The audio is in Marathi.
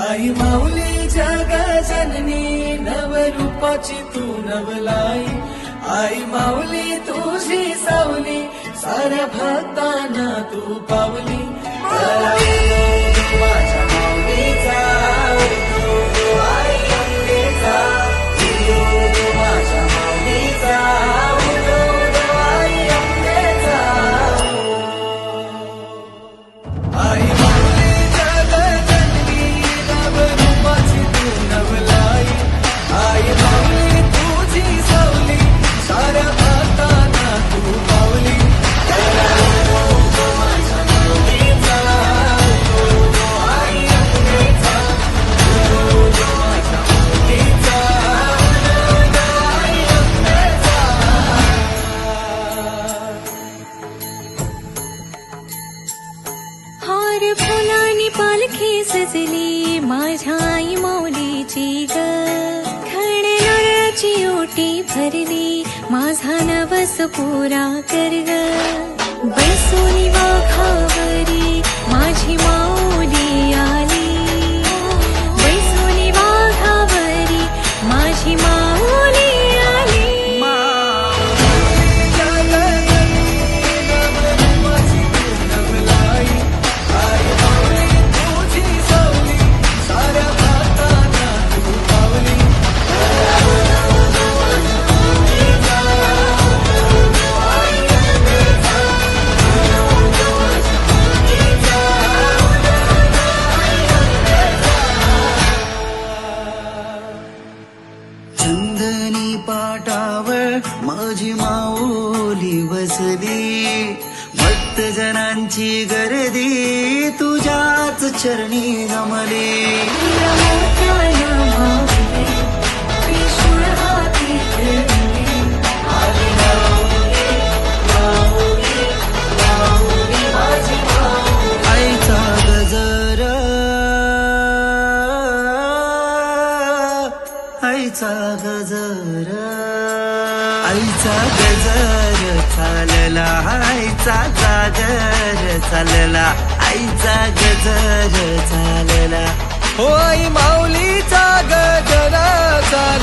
आई माऊली जग जननी नवरूपाची तू नवलाई. आई माऊली तुझी सावली साऱ्या भक्तांना तू पावली. फुलानी पालखी सजली. माझ्या आई माऊलीची ग. खणे नारळाची ओटी भरली. माझा नवस पुरा कर ग. बैसोनी वाघावरी माझी मा पाटावर माझी माऊली बसली भक्त जनांची गर्दी तुझ्याच चरणी जमली. आईचा गजरा. आईचा गजर चालला आईचा चादर चालला आईचा गजर चालला. होय माऊलीचा गजर चाल